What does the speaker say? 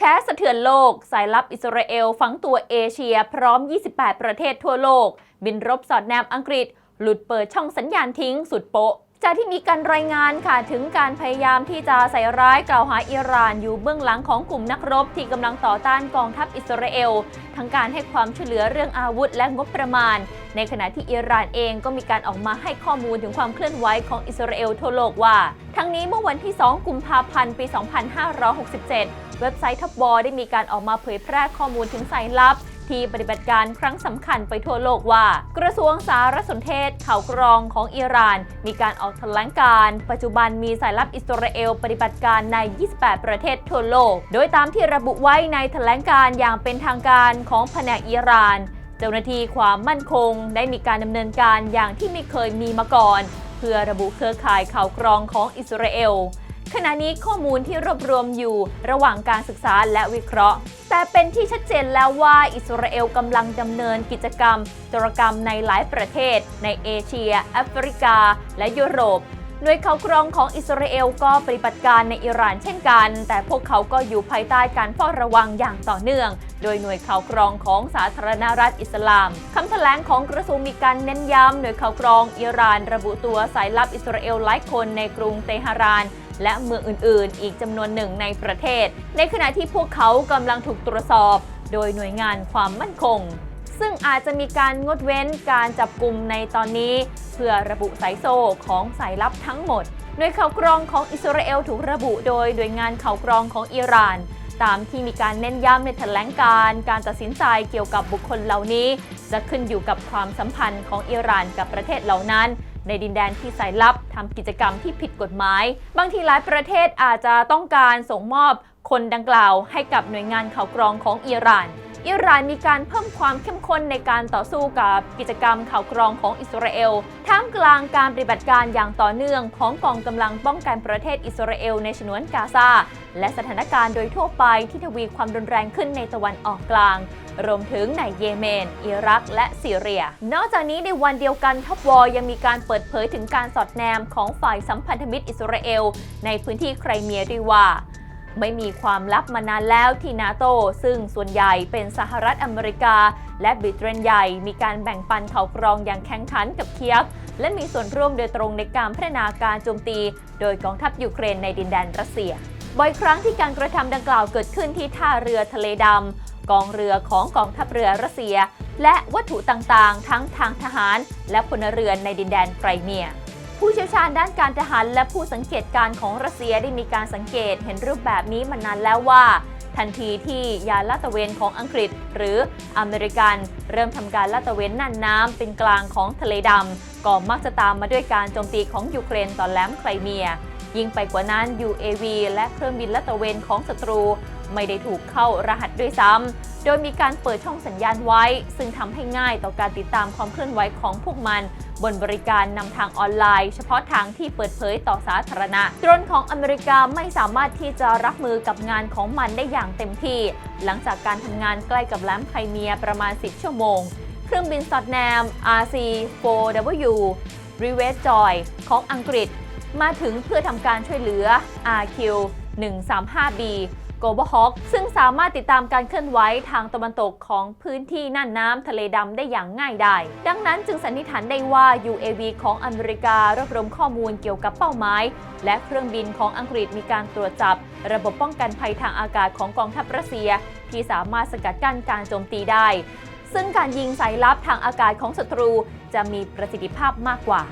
แชร์สะเทือนโลก สายลับอิสราเอลฝังตัวเอเชียพร้อม 28 ประเทศทั่วโลก บินรบสอดแนมอังกฤษ หลุดเปิดช่องสัญญาณทิ้งสุดโป๊ะจากที่มีการรายงานค่ะถึงการพยายามที่จะใส่ร้ายกล่าวหาอิหร่านอยู่เบื้องหลังของกลุ่มนักรบที่กำลังต่อต้านกองทัพอิสราเอล ทั้งการให้ความช่วยเหลือเรื่องอาวุธและงบประมาณ ในขณะที่อิหร่านเองก็มีการออกมาให้ข้อมูลถึงความเคลื่อนไหวของอิสราเอลทั่วโลกว่า ทั้งนี้เมื่อวันที่ 2 กุมภาพันธ์ ปี 2567 เว็บไซต์ทับบอได้มีการออกมาเผยแพร่ข้อมูลถึงสายลับที่ปฏิบัติการครั้งสำคัญไปทั่วโลกว่า กระทรวงสารสนเทศข่าวกรองของอิหร่าน มีการออกแถลงการ ปัจจุบันมีสายลับอิสราเอล ปฏิบัติการใน 28 ประเทศทั่วโลก โดยตามที่ระบุไว้ในแถลงการ์อย่างเป็นทางการของแผนกอิหร่าน เจ้าหน้าที่ความมั่นคงได้มีการดำเนินการอย่างที่ไม่เคยมีมาก่อน เพื่อระบุเครือข่ายข่าวกรองของอิสราเอลขณะนี้ข้อมูลที่รวบรวมอยู่ระหว่างการศึกษาและวิเคราะห์ แต่เป็นที่ชัดเจนแล้วว่าอิสราเอลกำลังดำเนินกิจกรรมจรกรรมในหลายประเทศ ในเอเชีย แอฟริกา และยุโรป หน่วยข่าวกรองของอิสราเอลก็ปฏิบัติการในอิหร่านเช่นกัน แต่พวกเขาก็อยู่ภายใต้การเฝ้าระวังอย่างต่อเนื่อง โดยหน่วยข่าวกรองของสาธารณรัฐอิสลามคำแถลงของกระทรวงมีการเน้นย้ำหน่วยข่าวกรองอิหร่านระบุตัวสายลับอิสราเอลหลายคนในกรุงเตหะรานและเมืองอื่น ๆ อีกจำนวนหนึ่งในประเทศ ในขณะที่พวกเขากำลังถูกตรวจสอบ โดยหน่วยงานความมั่นคง ซึ่งอาจจะมีการงดเว้นการจับกลุ่มในตอนนี้ พื่อระบุสายโซ่ของสายลับทั้งหมด หน่วยข่าวกรองของอิสราเอลถูกระบุโดยหน่วยงานข่าวกรองของอิหร่าน ตามที่มีการเน้นย้ำในแถลงการ การตัดสินใจเกี่ยวกับบุคคลเหล่านี้ จะขึ้นอยู่กับความสัมพันธ์ของอิหร่านกับประเทศเหล่านั้นในดินแดนที่สายลับทำกิจกรรมที่ผิดกฎหมาย บางทีหลายประเทศอาจจะต้องการส่งมอบคนดังกล่าวให้กับหน่วยงานข่าวกรองของอิหร่าน อิหร่านมีการเพิ่มความเข้มข้นในการต่อสู้กับกิจกรรมข่าวกรองของอิสราเอล ท่ามกลางการปฏิบัติการอย่างต่อเนื่องของกองกำลังป้องกันประเทศอิสราเอลในฉนวนกาซา และสถานการณ์โดยทั่วไปที่ทวีความรุนแรงขึ้นในตะวันออกกลาง รวมถึงในเยเมน อิรัก และซีเรีย นอกจากนี้ในวันเดียวกันท็อปวอยังมีการเปิดเผยถึงการสอดแนมของฝ่ายสัมพันธมิตรอิสราเอล ในพื้นที่ไครเมียด้วยว่า ไม่มีความลับมานานแล้วที่นาโตซึ่งส่วนใหญ่เป็นสหรัฐอเมริกา และบริเตนใหญ่มีการแบ่งปันเขากรองอย่างแข่งขันกับเคียฟและมีส่วนร่วมโดยตรงในการพัฒนาการโจมตี โดยกองทัพยูเครนในดินแดนรัสเซีย บ่อยครั้งที่การกระทำดังกล่าวเกิดขึ้นที่ท่าเรือทะเลดำกองเรือของกองทัพเรือรัสเซีย และวัตถุต่างๆ ทั้งทางทหาร และพลเรือนในดินแดนไครเมีย ผู้เชี่ยวชาญด้านการทหารและผู้สังเกตการของรัสเซียได้มีการสังเกตเห็นรูปแบบนี้มานานแล้วว่า ทันทีที่ยานลาดตระเวนของอังกฤษ หรืออเมริกัน เริ่มทำการลาดตระเวนน่านน้ำเป็นกลางของทะเลดำก็มักจะตามมาด้วยการโจมตีของยูเครนต่อแหลมไครเมีย ยิ่งไปกว่านั้น UAV และเครื่องบินลาดตะเวนของศัตรู ไม่ได้ถูกเข้ารหัสด้วยซ้ำ โดยมีการเปิดช่องสัญญาณไว้ ซึ่งทำให้ง่ายต่อการติดตามความเคลื่อนไหวของพวกมัน บนบริการนำทางออนไลน์ เฉพาะทางที่เปิดเผยต่อสาธารณะโดรนของอเมริกาไม่สามารถที่จะรับมือกับงานของมันได้อย่างเต็มที่ หลังจากการทำงานใกล้กับแหลมไคเมียประมาณ 10 ชั่วโมง เครื่องบินสอดแนม RC-4W r e v e Joy ของอังกฤษ มาถึงเพื่อทำการช่วยเหลือ RQ 135B g o b a Hawk ซึ่งสามารถติดตามการเคลื่อนไหวทางตะวันตกของพื้นที่น่านน้ำทะเลดำได้อย่างง่ายดายดังนั้นจึงสันนิษฐานได้ว่า UAV ของอเมริการวบรวมข้อมูลเกี่ยวกับเป้าหมาย และเครื่องบินของอังกฤษมีการตรวจจับ ระบบป้องกันภัยทางอากาศของกองทัพรัสเซีย ที่สามารถสกัดกั้นการโจมตีได้ ซึ่งการยิงสายลับทางอากาศของศัตรูจะมีประสิทธิภาพมากกว่า